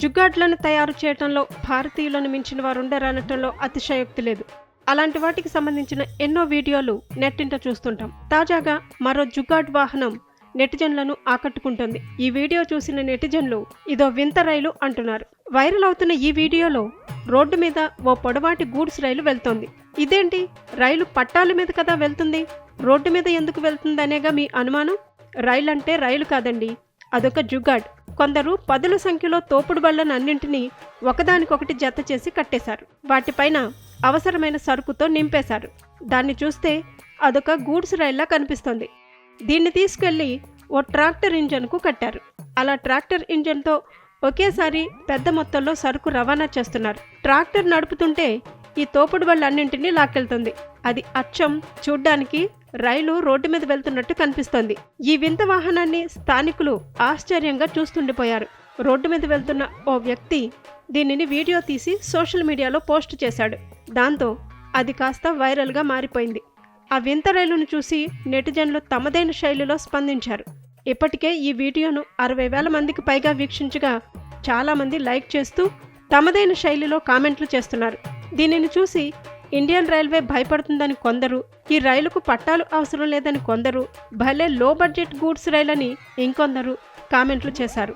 జుగ్గాడ్లను తయారు చేయటంలో భారతీయులను మించిన వారు ఉండరనటంలో అతిశయోక్తి లేదు. అలాంటి వాటికి సంబంధించిన ఎన్నో వీడియోలు నెట్టింట చూస్తుంటాం. తాజాగా మరో జుగాడ్ వాహనం నెటిజన్లను ఆకట్టుకుంటుంది. ఈ వీడియో చూసిన నెటిజన్లు ఇదో వింత రైలు అంటున్నారు. వైరల్ అవుతున్న ఈ వీడియోలో రోడ్డు మీద ఓ పొడవాటి గూడ్స్ రైలు వెళ్తోంది. ఇదేంటి? రైలు పట్టాల మీద కదా వెళ్తుంది? రోడ్డు మీద ఎందుకు వెళ్తుందనేగా మీ అనుమానం? రైలు అంటే రైలు కాదండి అదొక జుగాడ్. కొందరు పదుల సంఖ్యలో తోపుడు బళ్ళను అన్నింటినీ ఒకదానికొకటి జత చేసి కట్టేశారు. వాటిపైన అవసరమైన సరుకుతో నింపేశారు. దాన్ని చూస్తే అదొక గూడ్స్ రైల్లా కనిపిస్తోంది. దీన్ని తీసుకెళ్ళి ఓ ట్రాక్టర్ ఇంజన్కు కట్టారు. అలా ట్రాక్టర్ ఇంజన్తో ఒకేసారి పెద్ద మొత్తంలో సరుకు రవాణా చేస్తున్నారు. ట్రాక్టర్ నడుపుతుంటే ఈ తోపుడు బళ్ళన్నింటినీ లాక్కెళ్తుంది. అది అచ్చం చూడ్డానికి రైలు రోడ్డు మీద వెళ్తున్నట్టు కనిపిస్తోంది. ఈ వింత వాహనాన్ని స్థానికులు ఆశ్చర్యంగా చూస్తుండిపోయారు. రోడ్డు మీద వెళ్తున్న ఓ వ్యక్తి దీనిని వీడియో తీసి సోషల్ మీడియాలో పోస్ట్ చేశాడు. దాంతో అది కాస్త వైరల్గా మారిపోయింది. ఆ వింత రైలును చూసి నెటిజన్లు తమదైన శైలిలో స్పందించారు. ఇప్పటికే ఈ వీడియోను అరవై వేల మందికి పైగా వీక్షించగా చాలామంది లైక్ చేస్తూ తమదైన శైలిలో కామెంట్లు చేస్తున్నారు. దీనిని చూసి ఇండియన్ రైల్వే భయపడుతుందని కొందరు ఈ రైలుకు పట్టాలు అవసరం లేదని కొందరు భలే లో బడ్జెట్ గూడ్స్ రైలని ఇంకొందరు కామెంట్లు చేశారు.